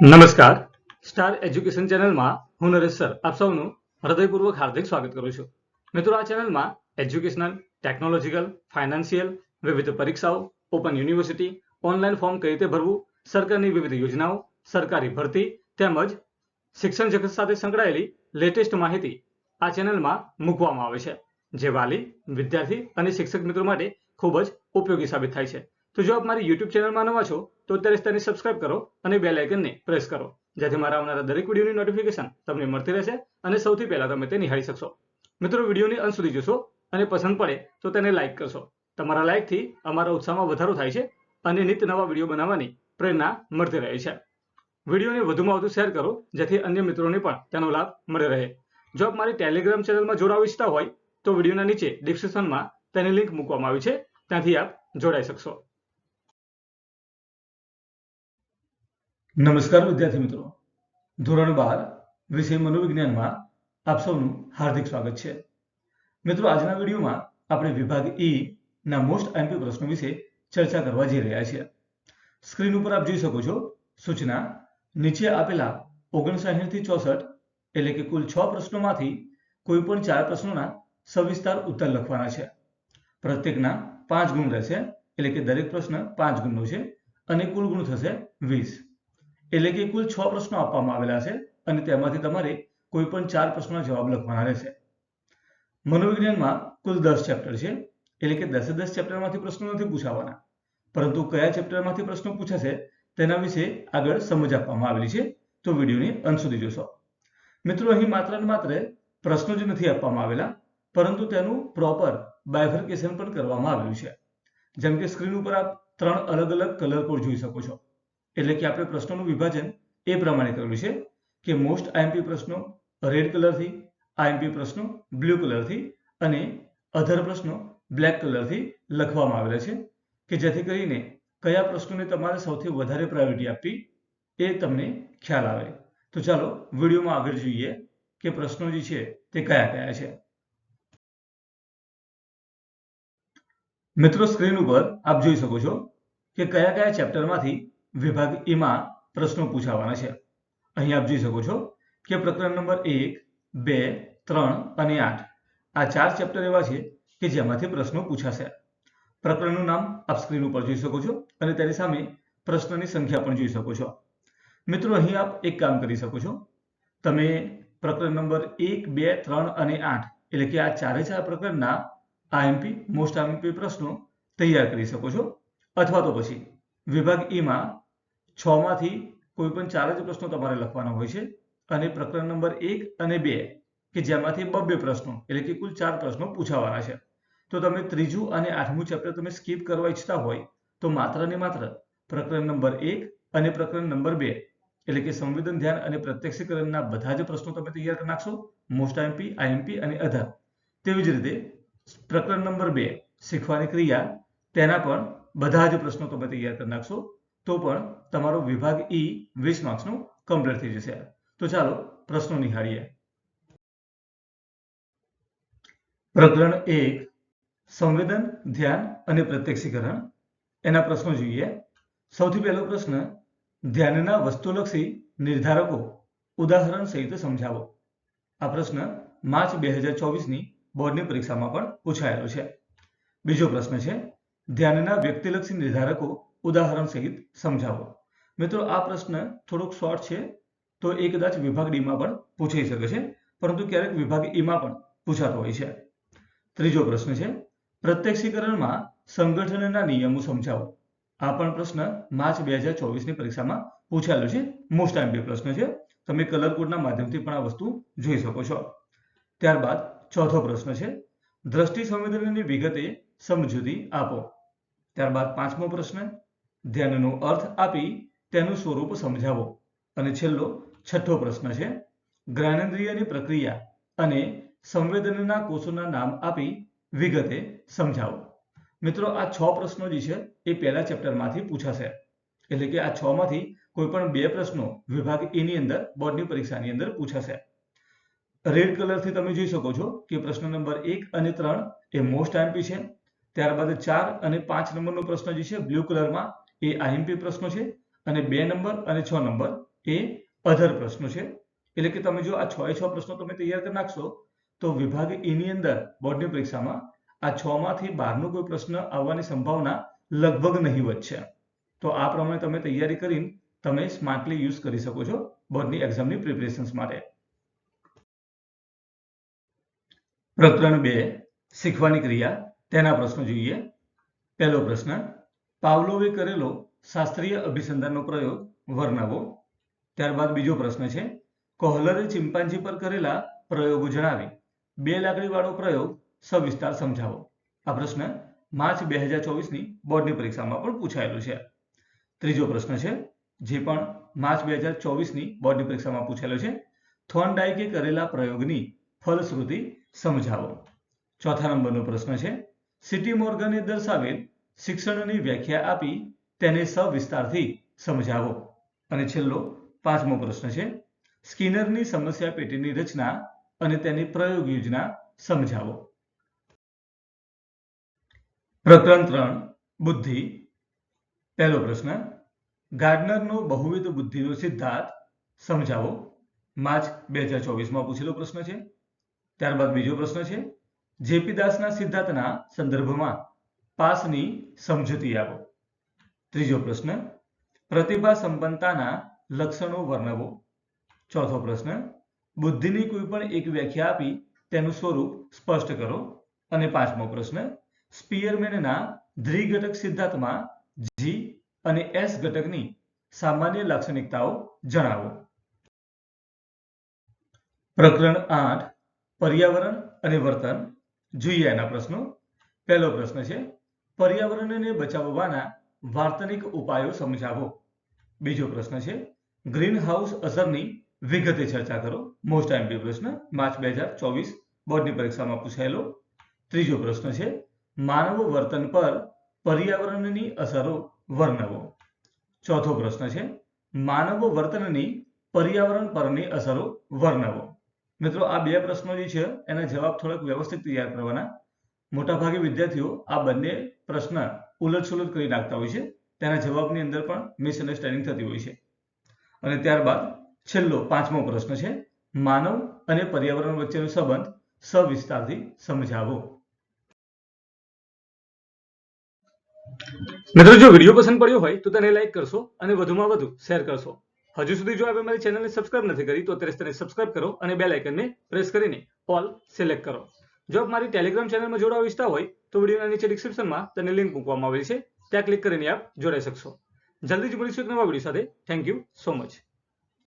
નમસ્કાર. Star education ચેનલમાં હું નરેશ સર. આપ સૌનું હૃદયપૂર્વક હાર્દિક સ્વાગત કરું છું. મિત્રો, આ ચેનલમાં એજ્યુકેશનલ, ટેકનોલોજીકલ, ફાઇનાન્શિયલ વિવિધ પરીક્ષાઓ, ઓપન યુનિવર્સિટી ઓનલાઈન ફોર્મ કઈ રીતે ભરવું, સરકારની વિવિધ યોજનાઓ, સરકારી ભરતી તેમજ શિક્ષણ જગત સાથે સંકળાયેલી લેટેસ્ટ માહિતી આ ચેનલમાં મૂકવામાં આવે છે, જે વાલી વિદ્યાર્થી અને શિક્ષક મિત્રો માટે ખૂબ જ ઉપયોગી સાબિત થાય છે. તો જો આપ મારી યુટ્યુબ ચેનલમાં નવા છો, તો અત્યારે જ તેને સબસ્ક્રાઇબ કરો અને બેલ આઇકનને પ્રેસ કરો. જેથી મારા આવનારા દરેક વિડીયોની નોટિફિકેશન તમને મળતી રહેશે અને સૌથી પહેલા તમે તે નિહાળી શકશો. મિત્રો વિડીયોની અંત સુધી જોશો અને પસંદ પડે તો તેને લાઇક કરશો. તમારા લાઇકથી અમારા ઉત્સાહમાં વધારો થાય છે અને નિત્ય નવા વીડિયો બનાવવાની પ્રેરણા મળતી રહે છે. વિડીયોને વધુમાં વધુ શેર કરો, જેથી અન્ય મિત્રોને પણ તેનો લાભ મળી રહે. જો આપ મારી ટેલિગ્રામ ચેનલમાં જોડાવા ઈચ્છતા હોય, તો વિડીયોના નીચે ડિસ્ક્રિપ્શનમાં તેની લિંક મૂકવામાં આવી છે. ત્યાંથી આપ જોડાઈ શકશો. નમસ્કાર વિદ્યાર્થી મિત્રો. ધોરણ બાર, વિષય મનોવિજ્ઞાનમાં આપ સૌનું હાર્દિક સ્વાગત છે. મિત્રો, આજના વિડીયોમાં આપણે વિભાગ ઈ ના મોસ્ટ એમપી પ્રશ્નો વિશે ચર્ચા કરવા જઈ રહ્યા છીએ. સ્ક્રીન ઉપર આપ જોઈ શકો છો સૂચના. નીચે આપેલા ઓગણસાઠથી ચોસઠ એટલે કે કુલ છ પ્રશ્નોમાંથી કોઈ પણ ચાર પ્રશ્નોના સવિસ્તાર ઉત્તર લખવાના છે. પ્રત્યેકના પાંચ ગુણ રહેશે એટલે કે દરેક પ્રશ્ન પાંચ ગુણનો છે અને કુલ ગુણ થશે વીસ. એટલે કે કુલ છ પ્રશ્નો આપવામાં આવેલા છે અને તેમાંથી તમારે કોઈ પણ ચાર પ્રશ્નોના જવાબ લખવાના રહેશે. મનોવિજ્ઞાનમાં કુલ દસ ચેપ્ટર છે, એટલે કે દસે દસ ચેપ્ટરમાંથી પ્રશ્નો નથી પૂછાવાના. પરંતુ કયા ચેપ્ટરમાંથી પ્રશ્નો પૂછાશે તેના વિશે આગળ સમજ આપવામાં આવેલી છે, તો વિડીયોની અંત સુધી જોશો. મિત્રો, અહીં માત્ર ને માત્ર પ્રશ્નો જ નથી આપવામાં આવેલા, પરંતુ તેનું પ્રોપર બાયફર્કેશન પણ કરવામાં આવ્યું છે. જેમ કે સ્ક્રીન ઉપર આપ ત્રણ અલગ અલગ કલર કોડ જોઈ શકો છો. એટલે કે આપણે પ્રશ્નોનું વિભાજન એ પ્રમાણે કરેલું છે કે મોસ્ટ આઈએમપી પ્રશ્નો રેડ કલરથી આઈએમપી પ્રશ્નો બ્લુ કલરથી અને અધર પ્રશ્નો બ્લેક કલરથી લખવામાં આવેલા છે કે જેથી કરીને કયા પ્રશ્નોને તમારે સૌથી વધારે પ્રાયોરિટી આપવી એ તમને ખ્યાલ આવે. તો ચાલો વિડીયોમાં આગળ જોઈએ કે પ્રશ્નો જે છે તે કયા કયા છે. મિત્રો સ્ક્રીન ઉપર આપ જોઈ શકો છો કે કયા કયા ચેપ્ટરમાંથી વિભાગ એમાં પ્રશ્નો પૂછાવાના છે. અહીં આપ જોઈ શકો છો કે પ્રકરણ નંબર એક, બે, ત્રણ અને આઠ આ ચાર ચેપ્ટર એવા છે કે જેમાંથી પ્રશ્નો પૂછાશે. પ્રકરણનું નામ આપ સ્ક્રીન ઉપર જોઈ શકો છો અને તેની સામે પ્રશ્નની સંખ્યા પણ જોઈ શકો છો. મિત્રો, અહીં આપ એક કામ કરી શકો છો. તમે પ્રકરણ નંબર એક, બે, ત્રણ અને આઠ એટલે કે આ ચારે ચાર પ્રકરણના આઈએમપી મોસ્ટ આઈએમપી પ્રશ્નો તૈયાર કરી શકો છો. અથવા તો પછી વિભાગ ઈમાં છ માંથી કોઈ પણ ચાર જ પ્રશ્નો તમારે લખવાના હોય છે અને પ્રકરણ નંબર એક અને બે, કે જેમાંથી બબ્બે પ્રશ્નો, એટલે કે કુલ ચાર પ્રશ્નો પૂછાવાના છે. તો તમે ત્રીજું અને આઠમું ચેપ્ટર તમે સ્કીપ કરવા ઈચ્છતા હોય, તો માત્ર ને માત્ર પ્રકરણ નંબર એક અને પ્રકરણ નંબર બે, એટલે કે સંવેદન ધ્યાન અને પ્રત્યક્ષીકરણના બધા જ પ્રશ્નો તમે તૈયાર કરી નાખશો મોસ્ટ આઈએમપી આઈએમપી અને અધર તેવી જ રીતે પ્રકરણ નંબર બે, શીખવાની ક્રિયા, તેના પણ બધા જ પ્રશ્નો તમે તૈયાર કરી નાખશો. તો પણ તમારો વિભાગ ઈ વીસ માર્ક્સનો કમ્પ્લીટ થઈ જશે. તો ચાલો પ્રશ્નો નિહાળીએ. પ્રકરણ એક, સંવેદન, ધ્યાન અને પ્રત્યક્ષીકરણ. એના પ્રશ્નો જોઈએ. સૌથી પહેલો પ્રશ્ન, ધ્યાનના વસ્તુલક્ષી નિર્ધારકો ઉદાહરણ સહિત સમજાવો. આ પ્રશ્ન માર્ચ બે હજાર ચોવીસની બોર્ડની પરીક્ષામાં પણ પૂછાયેલો છે. બીજો પ્રશ્ન છે ધ્યાનના વ્યક્તિલક્ષી નિર્ધારકો ઉદાહરણ સહિત સમજાવો. મિત્રો, આ પ્રશ્ન થોડોક શોર્ટ છે, તો એ કદાચ વિભાગ ડીમાં પણ પૂછાઈ શકે છે, પરંતુ ક્યારેક વિભાગ ઈમાં પણ પૂછાતો હોય છે. ત્રીજો પ્રશ્ન છે, પ્રત્યક્ષીકરણમાં સંગઠનના નિયમો સમજાવો. આ પણ પ્રશ્ન માર્ચ બે હજાર ચોવીસની પરીક્ષામાં પૂછાયેલો છે. મોસ્ટ આઈમ્પી પ્રશ્ન છે. તમે કલર કોડના માધ્યમથી પણ આ વસ્તુ જોઈ શકો છો. ત્યારબાદ ચોથો પ્રશ્ન છે, દ્રષ્ટિ સંવેદનની વિગતે સમજૂતી આપો. ત્યારબાદ પાંચમો પ્રશ્ન, ધ્યાનનો અર્થ આપી તેનું સ્વરૂપ સમજાવો. અને છેલ્લો, છઠ્ઠો પ્રશ્ન છે, જ્ઞાનેન્દ્રિયની પ્રક્રિયા અને સંવેદનના કોષોના નામ આપી વિગતે સમજાવો. મિત્રો, આ છ પ્રશ્નો જે છે, એ પહેલા ચેપ્ટરમાંથી પૂછાશે. એટલે કે આ છ માંથી કોઈ પણ બે પ્રશ્નો વિભાગ એની અંદર, બોર્ડની પરીક્ષાની અંદર પૂછાશે. રેડ કલરથી તમે જોઈ શકો છો કે પ્રશ્ન નંબર એક અને ત્રણ એ મોસ્ટ આઈએમપી છે. ત્યારબાદ ચાર અને પાંચ નંબરનો પ્રશ્ન જે છે, બ્લુ કલરમાં એ આઈએમપી પ્રશ્નો છે અને બે નંબર અને છ નંબર એ અધર પ્રશ્નો છે. એટલે કે તમે જો આ છ એ છ પ્રશ્નો તમે તૈયાર કરી નાખશો, તો વિભાગ એની અંદર બોર્ડની પરીક્ષામાં આ છ માંથી બારનો કોઈ પ્રશ્ન આવવાની સંભાવના લગભગ નહીવત છે. તો આ પ્રમાણે તમે તૈયારી કરીને તમે સ્માર્ટલી યુઝ કરી શકો છો બોર્ડની એક્ઝામની પ્રિપેરેશન્સ માટે. પ્રકરણ બે, શીખવાની ક્રિયા. તેના પ્રશ્નો જોઈએ. પહેલો પ્રશ્ન, પાવલોવે કરેલો શાસ્ત્રીય અભિસંધાનનો પ્રયોગ વર્ણવો. ત્યારબાદ બીજો પ્રશ્ન છે, કોહલરે ચિમ્પાન્જી પર કરેલા પ્રયોગો જણાવી. બે લાકડીવાળો પ્રયોગ સવિસ્તાર સમજાવો. આ પ્રશ્ન માર્ચ બે હજાર ચોવીસની બોર્ડની પરીક્ષામાં પણ પૂછાયેલો છે. ત્રીજો પ્રશ્ન છે, જે પણ માર્ચ બે હજાર ચોવીસની બોર્ડની પરીક્ષામાં પૂછાયેલો છે થોર્નડાઇકે કરેલા પ્રયોગની ફલશ્રુતિ સમજાવો. ચોથા નંબરનો પ્રશ્ન છે સિટી મોર્ગને દર્શાવેલ શિક્ષણની વ્યાખ્યા આપી તેને સવિસ્તારથી સમજાવો. અને છેલ્લો, પાંચમો પ્રશ્ન છે, સ્કિનરની સમસ્યા પેટીની રચના અને તેની પ્રયોગ યોજના સમજાવો. પ્રકરણ ત્રણ, બુદ્ધિ. પહેલો પ્રશ્ન, ગાર્ડનરનો બહુવિધ બુદ્ધિનો સિદ્ધાંત સમજાવો. માર્ચ બે હજાર ચોવીસમાં પૂછેલો પ્રશ્ન છે. ત્યારબાદ બીજો પ્રશ્ન છે જેપી દાસના સિદ્ધાંતના સંદર્ભમાં પાસની સમજૂતી આપો. ત્રીજો પ્રશ્ન, પ્રતિભા સંપન્નતાના લક્ષણો વર્ણવો. ચોથો પ્રશ્ન, બુદ્ધિની કોઈ પણ એક વ્યાખ્યા આપી તેનું સ્વરૂપ સ્પષ્ટ કરો. અને પાંચમો પ્રશ્ન, સ્પિયરમેનના દ્વિઘટક સિદ્ધાંતમાં જી અને એસ ઘટકની સામાન્ય લાક્ષણિકતાઓ જણાવો. પ્રકરણ આઠ, પર્યાવરણ અને વર્તન. જોઈએ એના પ્રશ્નો. પહેલો પ્રશ્ન છે, પર્યાવરણને બચાવવાના વાર્તનિક ઉપાયો સમજાવો. બીજો પ્રશ્ન છે ગ્રીન હાઉસ અસરની વિગતે ચર્ચા કરો. મોસ્ટ આઈમ્પી પ્રશ્ન, માર્ચ બે હજાર ચોવીસ બોર્ડની પરીક્ષામાં પૂછાયેલો. ત્રીજો પ્રશ્ન છે, માનવ વર્તન પર પર્યાવરણની અસરો વર્ણવો. ચોથો પ્રશ્ન છે, માનવ વર્તનની પર્યાવરણ પરની અસરો વર્ણવો. મિત્રો, આ બે પ્રશ્નો જે છે, એના જવાબ થોડાક વ્યવસ્થિત તૈયાર કરવાના. મોટાભાગે વિદ્યાર્થીઓ આ બંને પ્રશ્ન ઉલટસુલટ કરી નાખતા હોય છે. તેના જવાબની અંદર પણ મિસઅન્ડરસ્ટેન્ડિંગ થતી હોય છે. અને ત્યારબાદ છેલ્લો, પાંચમો પ્રશ્ન છે, માનવ અને પર્યાવરણ વચ્ચેનો સંબંધ સવિસ્તારથી સમજાવો. મિત્રો, જો વીડિયો પસંદ પડ્યો હોય તો તેને લાઈક કરશો અને વધુમાં વધુ શેર કરશો. હજુ સુધી જો આપણે મારી ચેનલને સબસ્ક્રાઇબ નથી કરી, તો અત્યારે તેને સબસ્ક્રાઇબ કરો અને બેલ આઇકનને પ્રેસ કરીને ઓલ સિલેક્ટ કરો. જો આપ મારી ટેલિગ્રામ ચેનલમાં જોડાવા ઈચ્છતા હોય, તો વિડીયોના નીચે ડિસ્ક્રિપ્શનમાં તેને લિંક મૂકવામાં આવેલી છે. ત્યાં ક્લિક કરીને આપ જોડાઈ શકશો. જલ્દી જ મળીશું એક નવા વીડિયો સાથે. Thank you so much